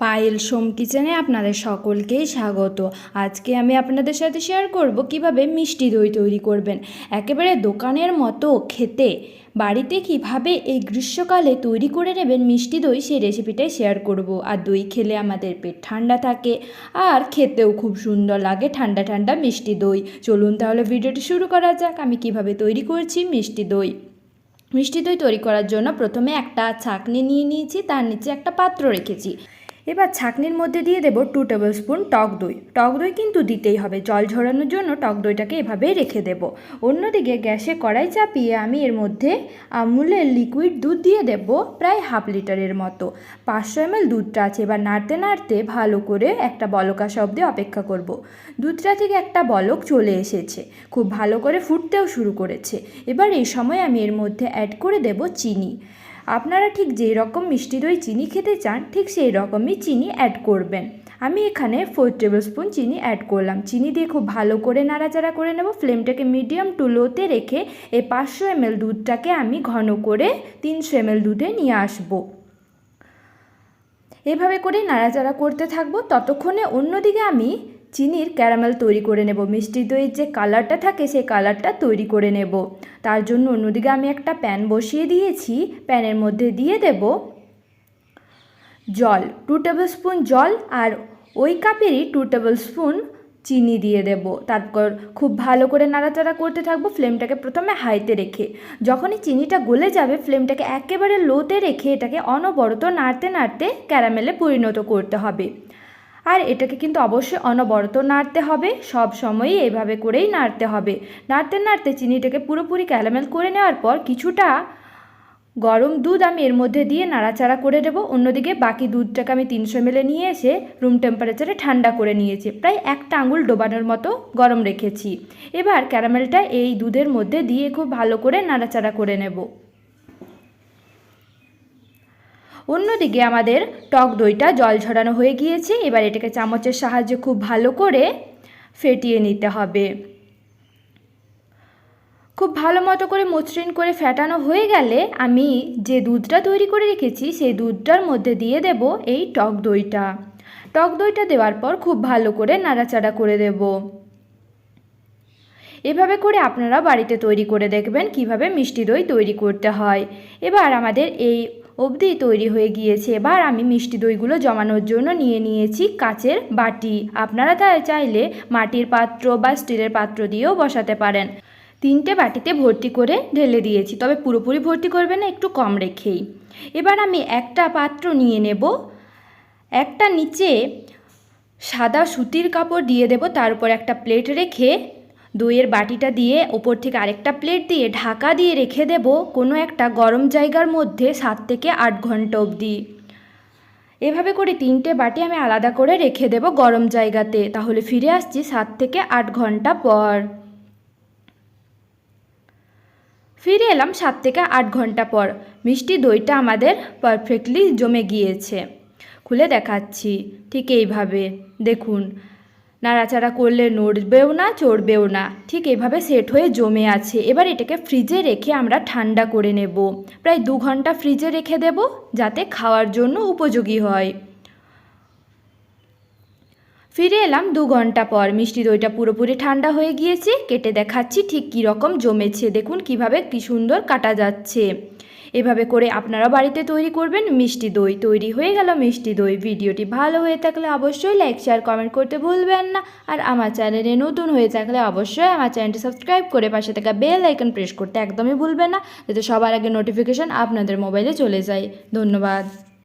পায়েল সোম কিচেনে আপনাদের সকলকেই স্বাগত। আজকে আমি আপনাদের সাথে শেয়ার করব কীভাবে মিষ্টি দই তৈরি করবেন। একেবারে দোকানের মতো খেতে, বাড়িতে কীভাবে এই গ্রীষ্মকালে তৈরি করে নেবেন মিষ্টি দই, সেই রেসিপিটাই শেয়ার করব। আর দই খেলে আমাদের পেট ঠান্ডা থাকে, আর খেতেও খুব সুন্দর লাগে ঠান্ডা ঠান্ডা মিষ্টি দই। চলুন তাহলে ভিডিওটি শুরু করা যাক, আমি কীভাবে তৈরি করছি মিষ্টি দই। মিষ্টি দই তৈরি করার জন্য প্রথমে একটা ছাঁকনি নিয়ে নিয়েছি, তার নিচে একটা পাত্র রেখেছি। এবার ছাঁকনির মধ্যে দিয়ে দেবো টু টেবিল স্পুন টক দই। টক দই কিন্তু দিতেই হবে, জল ঝরানোর জন্য টক দইটাকে এভাবেই রেখে দেব। অন্যদিকে গ্যাসে কড়াই চাপিয়ে আমি এর মধ্যে আমুলের লিকুইড দুধ দিয়ে দেব প্রায় হাফ লিটারের মতো। পাঁচশো এমএল দুধটা আছে, এবার নাড়তে নাড়তে ভালো করে একটা বলকা শব্দে অপেক্ষা করব। দুধটা থেকে একটা বলক চলে এসেছে, খুব ভালো করে ফুটতেও শুরু করেছে। এবার এই সময় আমি এর মধ্যে অ্যাড করে দেব চিনি। আপনারা ঠিক যেই রকম মিষ্টি দই চিনি খেতে চান, ঠিক সেই রকমই চিনি অ্যাড করবেন। আমি এখানে ফোর টেবিল স্পুন চিনি অ্যাড করলাম। চিনি দিয়ে খুব ভালো করে নাড়াচাড়া করে নেব। ফ্লেমটাকে মিডিয়াম টু লোতে রেখে এই পাঁচশো এমএল দুধটাকে আমি ঘন করে তিনশো এমএল দুধে নিয়ে আসব। এভাবে করে নাড়াচাড়া করতে থাকব। ততক্ষণে অন্যদিকে আমি চিনির ক্যারামেল তৈরি করে নেব। মিষ্টি দইয়ের যে কালারটা থাকে, সেই কালারটা তৈরি করে নেব। তার জন্য অন্যদিকে আমি একটা প্যান বসিয়ে দিয়েছি। প্যানের মধ্যে দিয়ে দেব জল, টু টেবিল স্পুন জল আর ওই কাপেরই টু টেবিল স্পুন চিনি দিয়ে দেব। তারপর খুব ভালো করে নাড়াচাড়া করতে থাকব, ফ্লেমটাকে প্রথমে হাইতে রেখে। যখনই চিনিটা গলে যাবে, ফ্লেমটাকে একেবারে লোতে রেখে এটাকে অনবরত নাড়তে নাড়তে ক্যারামেলে পরিণত করতে হবে। আর এটাকে কিন্তু অবশ্যই অনবরত নাড়তে হবে। সব সময়ই এভাবে করেই নাড়তে হবে। নাড়তে নাড়তে চিনিটাকে পুরোপুরি ক্যারামেল করে নেওয়ার পর কিছুটা গরম দুধ আমি এর মধ্যে দিয়ে নাড়াচাড়া করে দেবো অন্যদিকে বাকি দুধটাকে আমি তিনশো এমএলে নিয়ে এসে রুম টেম্পারেচারে ঠান্ডা করে নিয়েছি। প্রায় একটা আঙুল ডোবানোর মতো গরম রেখেছি। এবার ক্যারামেলটা এই দুধের মধ্যে দিয়ে খুব ভালো করে নাড়াচাড়া করে নেব। অন্যদিকে আমাদের টক দইটা জল ঝরানো হয়ে গিয়েছে। এবার এটাকে চামচের সাহায্যে খুব ভালো করে ফেটিয়ে নিতে হবে। খুব ভালো মতো করে মসৃণ করে ফেটানো হয়ে গেলে আমি যে দুধটা তৈরি করে রেখেছি, সেই দুধটার মধ্যে দিয়ে দেব এই টক দইটা। টক দইটা দেওয়ার পর খুব ভালো করে নাড়াচাড়া করে দেব। এভাবে করে আপনারা বাড়িতে তৈরি করে দেখবেন কীভাবে মিষ্টি দই তৈরি করতে হয়। এবার আমাদের এই অবধি তৈরি হয়ে গিয়েছে। এবার আমি মিষ্টি দইগুলো জমানোর জন্য নিয়ে নিয়েছি কাচের বাটি। আপনারা তাই চাইলে মাটির পাত্র বা স্টিলের পাত্র দিয়েও বসাতে পারেন। তিনটে বাটিতে ভর্তি করে ঢেলে দিয়েছি, তবে পুরোপুরি ভর্তি করবেন না, একটু কম রেখেই। এবার আমি একটা পাত্র নিয়ে নেব। একটা নিচে সাদা সুতির কাপড় দিয়ে দেব, তার উপর একটা প্লেট রেখে দইয়ের বাটিটা দিয়ে ওপর থেকে আরেকটা প্লেট দিয়ে ঢাকা দিয়ে রেখে দেব কোনো একটা গরম জায়গার মধ্যে সাত থেকে আট ঘণ্টা অবধি। এভাবে করে তিনটে বাটি আমি আলাদা করে রেখে দেব গরম জায়গাতে। তাহলে ফিরে আসছি সাত থেকে আট ঘণ্টা পর। ফিরে এলাম সাত থেকে আট ঘণ্টা পর। মিষ্টি দইটা আমাদের পারফেক্টলি জমে গিয়েছে। খুলে দেখাচ্ছি। ঠিক এইভাবে। দেখুন নাড়াচাড়া করলে নড়বেও না, চড়বেও না। ঠিক এভাবে সেট হয়ে জমে আছে। এবার এটাকে ফ্রিজে রেখে আমরা ঠান্ডা করে নেব। প্রায় দু ঘণ্টা ফ্রিজে রেখে দেব, যাতে খাওয়ার জন্য উপযোগী হয়। ফিরে এলাম দু ঘণ্টা পর। মিষ্টি দইটা পুরোপুরি ঠান্ডা হয়ে গিয়েছে। কেটে দেখাচ্ছি ঠিক কী রকম জমেছে। দেখুন কীভাবে কি সুন্দর কাটা যাচ্ছে। এভাবে করে আপনারা বাড়িতে তৈরি করবেন মিষ্টি দই। তৈরি হয়ে গেল মিষ্টি দই। ভিডিওটি ভালো হয়ে থাকলে অবশ্যই লাইক শেয়ার কমেন্ট করতে ভুলবেন না। আর আমার চ্যানেলে নতুন হয়ে থাকলে অবশ্যই আমার চ্যানেলটি সাবস্ক্রাইব করে পাশে থাকা বেল আইকন প্রেস করতে একদমই ভুলবেন না, যাতে সবার আগে নোটিফিকেশান আপনাদের মোবাইলে চলে যায়। ধন্যবাদ।